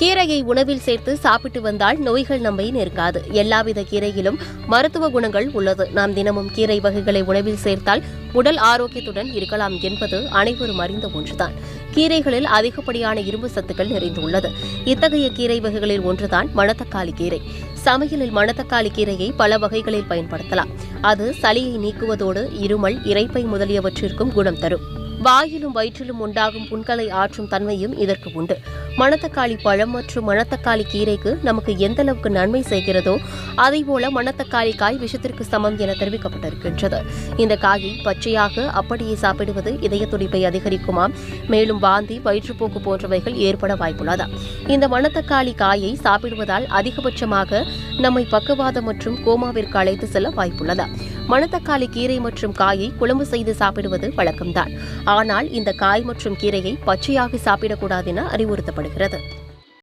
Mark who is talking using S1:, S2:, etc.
S1: கீரையை உணவில் சேர்த்து சாப்பிட்டு வந்தால் நோய்கள் நம்மை நெருங்காது. எல்லாவித கீரையிலும் மருத்துவ குணங்கள் உள்ளது. நாம் தினமும் கீரை வகைகளை உணவில் சேர்த்தால் உடல் ஆரோக்கியத்துடன் இருக்கலாம் என்பது அனைவரும் அறிந்த ஒன்றுதான். கீரைகளில் அதிகப்படியான இரும்பு சத்துக்கள் நிறைந்துள்ளது. இத்தகைய கீரை வகைகளில் ஒன்றுதான் மணத்தக்காளி கீரை. சமையலில் மணத்தக்காளி கீரையை பல வகைகளில் பயன்படுத்தலாம். அது சளியை நீக்குவதோடு இருமல் இரைப்பை முதலியவற்றிற்கும் குணம் தரும். வாயிலும் வயிற்றிலும் உண்டாகும் புண்களை ஆற்றும் தன்மையும் இதற்கு உண்டு. மணத்தக்காளி பழம் மற்றும் மணத்தக்காளி கீரைக்கு நமக்கு எந்த அளவுக்கு நன்மை செய்கிறதோ அதேபோல மணத்தக்காளி காய் விஷத்திற்கு சமம் என தெரிவிக்கப்பட்டிருக்கின்றது. இந்த காயை பச்சையாக அப்படியே சாப்பிடுவது இதய துடிப்பை அதிகரிக்குமாம் மேலும் வாந்தி வயிற்றுப்போக்கு போன்றவைகள் ஏற்பட வாய்ப்புள்ளதா? இந்த மணத்தக்காளி காயை சாப்பிடுவதால் அதிகபட்சமாக நம்மை பக்கவாதம் மற்றும் கோமாவிற்கு அழைத்து செல்ல வாய்ப்புள்ளதா? மணத்தக்காளி கீரை மற்றும் காயை குழம்பு செய்து சாப்பிடுவது வழக்கம்தான். ஆனால் இந்த காய் மற்றும் கீரையை பச்சையாக சாப்பிடக்கூடாது என அறிவுறுத்தப்படுகிறது.